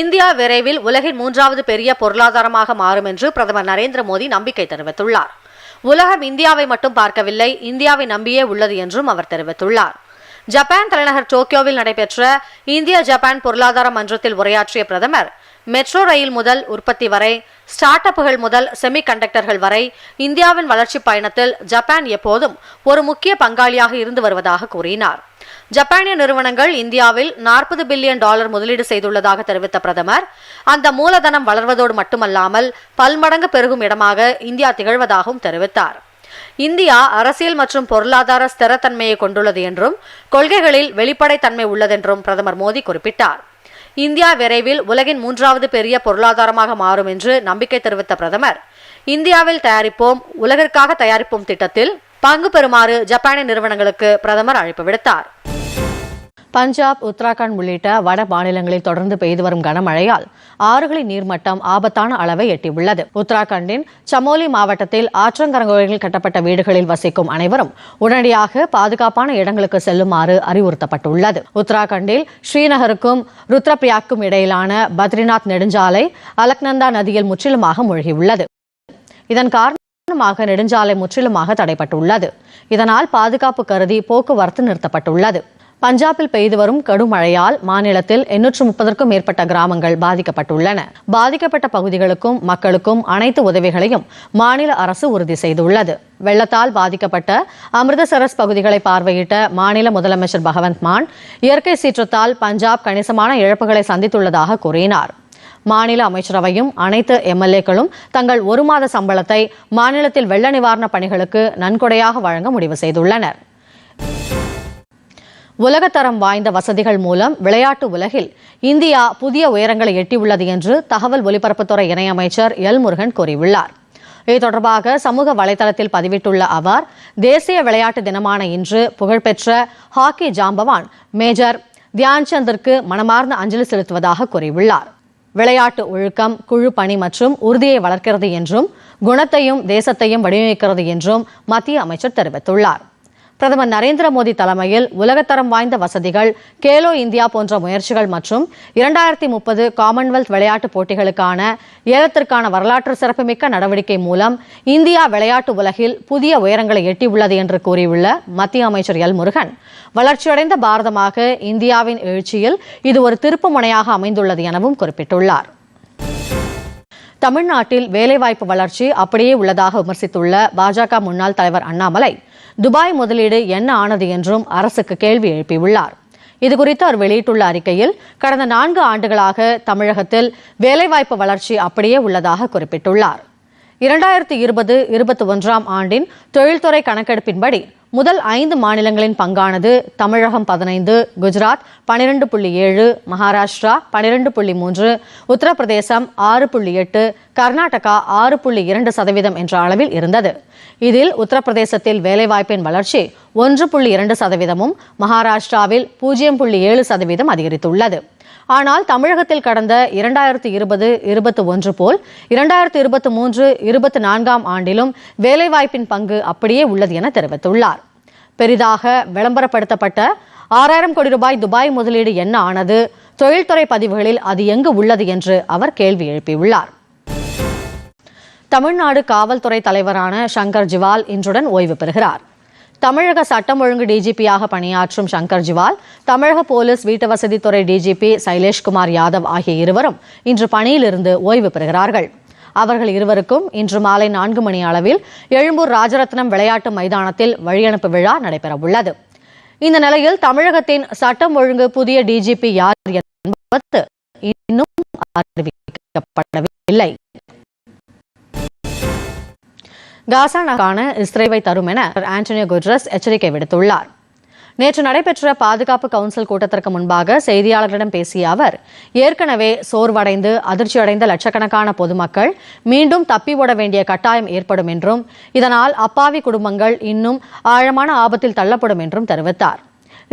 India விரைவில் உலகின் மூன்றாவது பெரிய பொருளாதாரமாக மாறும் என்று பிரதமர் நரேந்திர மோடி நம்பிக்கை தெரிவித்துள்ளார். உலகம் இந்தியாவை மட்டும் பார்க்கவில்லை இந்தியாவை நம்பியே உள்ளது என்றும் அவர் தெரிவித்துள்ளார். ஜப்பான் தலைநகர் டோக்கியோவில் நடைபெற்ற இந்திய ஜப்பான் பொருளாதார மன்றத்தில் உரையாற்றிய பிரதமர் மெட்ரோ ரயில் முதல் உற்பத்தி வரை ஸ்டார்ட் அப்புகள் முதல் செமி கண்டக்டர்கள் வரை இந்தியாவின் வளர்ச்சி பயணத்தில் ஜப்பான் எப்போதும் ஒரு முக்கிய பங்காளியாக இருந்து வருவதாக கூறினார். ஜப்பானிய நிறுவனங்கள் இந்தியாவில் நாற்பது பில்லியன் டாலர் முதலீடு செய்துள்ளதாக தெரிவித்த பிரதமர் அந்த மூலதனம் வளர்வதோடு மட்டுமல்லாமல் பல்மடங்கு பெருகும் இடமாக இந்தியா திகழ்வதாகவும் தெரிவித்தார். இந்தியா அரசியல் மற்றும் பொருளாதார ஸ்திரத்தன்மையை கொண்டுள்ளது என்றும் கொள்கைகளில் வெளிப்படைத்தன்மை உள்ளதென்றும் பிரதமர் மோடி குறிப்பிட்டார். இந்தியா விரைவில் உலகின் மூன்றாவது பெரிய பொருளாதாரமாக மாறும் என்று நம்பிக்கை தெரிவித்த பிரதமர் இந்தியாவில் தயாரிப்போம் உலகிற்காக தயாரிப்போம் திட்டத்தில் பங்கு பெறுமாறு ஜப்பானிய நிறுவனங்களுக்கு பிரதமர் அழைப்பு விடுத்தார். பஞ்சாப் உத்தராகண்ட் உள்ளிட்ட வட மாநிலங்களில் தொடர்ந்து பெய்து வரும் கனமழையால் ஆறுகளின் நீர்மட்டம் ஆபத்தான அளவை எட்டியுள்ளது. உத்தராகண்டின் சமோலி மாவட்டத்தில் ஆற்றங்கரங்கோயில் கட்டப்பட்ட வீடுகளில் வசிக்கும் அனைவரும் உடனடியாக பாதுகாப்பான இடங்களுக்கு செல்லுமாறு அறிவுறுத்தப்பட்டுள்ளது. உத்தராகண்டில் ஸ்ரீநகருக்கும் ருத்ரபிரியாக்கும் இடையிலான பத்ரிநாத் நெடுஞ்சாலை அலக்நந்தா நதியில் முற்றிலுமாக மூழ்கியுள்ளது. இதன் காரணமாக நெடுஞ்சாலை முற்றிலுமாக தடைப்பட்டுள்ளது இதனால் பாதுகாப்பு கருதி போக்குவரத்து நிறுத்தப்பட்டுள்ளது. பஞ்சாபில் பெய்து வரும் கடும் மழையால் மாநிலத்தில் எண்ணூற்று முப்பதற்கும் மேற்பட்ட கிராமங்கள் பாதிக்கப்பட்டுள்ளன. பாதிக்கப்பட்ட பகுதிகளுக்கும் மக்களுக்கும் அனைத்து உதவிகளையும் மாநில அரசு உறுதி செய்துள்ளது. வெள்ளத்தால் பாதிக்கப்பட்ட அமிர்தசரஸ் பகுதிகளை பார்வையிட்ட மாநில முதலமைச்சர் பகவந்த் மான் இயற்கை சீற்றத்தால் பஞ்சாப் கணிசமான இழப்புகளை சந்தித்துள்ளதாக கூறினார். மாநில அமைச்சரவையும் அனைத்து எம்எல்ஏக்களும் தங்கள் ஒரு மாத சம்பளத்தை மாநிலத்தில் வெள்ள நிவாரணப் பணிகளுக்கு நன்கொடையாக வழங்க முடிவு செய்துள்ளனர். உலகத்தரம் வாய்ந்த வசதிகள் மூலம் விளையாட்டு உலகில் இந்தியா புதிய உயரங்களை எட்டியுள்ளது என்று தகவல் ஒலிபரப்புத்துறை இணையமைச்சர் எல் முருகன் கூறியுள்ளார். இது தொடர்பாக சமூக வலைதளத்தில் பதிவிட்டுள்ள அவர் தேசிய விளையாட்டு தினமான இன்று புகழ்பெற்ற ஹாக்கி ஜாம்பவான் மேஜர் தியான்சந்திற்கு மனமார்ந்த அஞ்சலி செலுத்துவதாக கூறியுள்ளார். விளையாட்டு ஒழுக்கம் குழு பணி மற்றும் உறுதியை வளர்க்கிறது என்றும் குணத்தையும் தேசத்தையும் வடிவமைக்கிறது என்றும் மத்திய அமைச்சர் தெரிவித்துள்ளார். பிரதமர் நரேந்திர மோடி தலைமையில் உலகத்தரம் வாய்ந்த வசதிகள் கேலோ இந்தியா போன்ற முயற்சிகள் மற்றும் இரண்டாயிரத்தி முப்பது காமன்வெல்த் விளையாட்டுப் போட்டிகளுக்கான ஏலத்திற்கான வரலாற்று சிறப்புமிக்க நடவடிக்கை மூலம் இந்தியா விளையாட்டு உலகில் புதிய உயரங்களை எட்டியுள்ளது என்று கூறியுள்ள மத்திய அமைச்சர் எல் முருகன். வளர்ச்சியடைந்த பாரதமாக இந்தியாவின் எழுச்சியில் இது ஒரு திருப்பு முனையாக அமைந்துள்ளது எனவும் குறிப்பிட்டுள்ளார். தமிழ்நாட்டில் வேலைவாய்ப்பு வளர்ச்சி அப்படியே உள்ளதாக விமர்சித்துள்ள பாஜக முன்னாள் தலைவர் அண்ணாமலை துபாய் முதலீடு என்ன ஆனது என்றும் அரசுக்கு கேள்வி எழுப்பியுள்ளார். இதுகுறித்து அவர் வெளியிட்டுள்ள அறிக்கையில் கடந்த நான்கு ஆண்டுகளாக தமிழகத்தில் வேலைவாய்ப்பு வளர்ச்சி அப்படியே உள்ளதாக குறிப்பிட்டுள்ளார். இரண்டாயிரத்தி இருபது இருபத்தி ஒன்றாம் ஆண்டின் தொழில்துறை கணக்கெடுப்பின்படி முதல் ஐந்து மாநிலங்களின் பங்கானது தமிழகம் பதினைந்து குஜராத் பனிரெண்டு புள்ளி ஏழு மகாராஷ்டிரா பனிரெண்டு புள்ளி மூன்று உத்தரப்பிரதேசம் ஆறு புள்ளி எட்டு கர்நாடகா ஆறு புள்ளி இரண்டு சதவீதம் என்ற அளவில் இருந்தது. இதில் உத்தரப்பிரதேசத்தில் வேலைவாய்ப்பின் வளர்ச்சி ஒன்று புள்ளி இரண்டு சதவீதமும் மகாராஷ்டிராவில் பூஜ்ஜியம் புள்ளி ஏழு சதவீதம் அதிகரித்துள்ளது. ஆனால் தமிழகத்தில் கடந்த இரண்டாயிரத்தி இருபது இருபத்தி ஒன்று போல் இரண்டாயிரத்தி இருபத்தி மூன்று இருபத்தி நான்காம் ஆண்டிலும் வேலைவாய்ப்பின் பங்கு அப்படியே உள்ளது என தெரிவித்துள்ளார். பெரிதாக விளம்பரப்படுத்தப்பட்ட ஆறாயிரம் கோடி ரூபாய் துபாய் முதலீடு என்ன ஆனது? தொழில்துறை பதிவுகளில் அது எங்கு உள்ளது என்று அவர் கேள்வி எழுப்பியுள்ளார். தமிழ்நாடு காவல்துறை தலைவரான சங்கர் ஜிவால் இன்றுடன் ஓய்வு பெறுகிறார். தமிழக சட்டம் ஒழுங்கு டிஜிபியாக பணியாற்றும் சங்கர் ஜிவால் தமிழக போலீஸ் வீட்டுவசதித்துறை டிஜிபி சைலேஷ்குமார் யாதவ் ஆகிய இருவரும் இன்று பணியிலிருந்து ஓய்வு பெறுகிறார்கள். அவர்கள் இருவருக்கும் இன்று மாலை நான்கு மணி அளவில் எழும்பூர் ராஜரத்னம் விளையாட்டு மைதானத்தில் வழியனுப்பு விழா நடைபெறவுள்ளது. இந்த நிலையில் தமிழகத்தின் சட்டம் ஒழுங்கு புதிய டிஜிபி யார் என்பது இன்னும் அறிவிக்கப்படவில்லை. காசானக்கான இஸ்ரேவை தரும் என ஆண்டனியோ குட்ரஸ் எச்சரிக்கை விடுத்துள்ளார். நேற்று நடைபெற்ற பாதுகாப்பு கவுன்சில் கூட்டத்திற்கு முன்பாக செய்தியாளர்களிடம் பேசிய அவர் ஏற்கனவே சோர்வடைந்து அதிர்ச்சியடைந்த லட்சக்கணக்கான பொதுமக்கள் மீண்டும் தப்பி ஓட வேண்டிய கட்டாயம் ஏற்படும் என்றும் இதனால் அப்பாவி குடும்பங்கள் இன்னும் ஆழமான ஆபத்தில் தள்ளப்படும் என்றும் தெரிவித்தார்.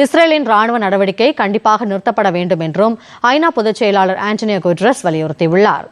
இஸ்ரேலின் ராணுவ நடவடிக்கை கண்டிப்பாக நிறுத்தப்பட வேண்டும் என்றும் ஐநா பொதுச் செயலாளர் ஆண்டனியோ குட்ரஸ் வலியுறுத்தியுள்ளார்.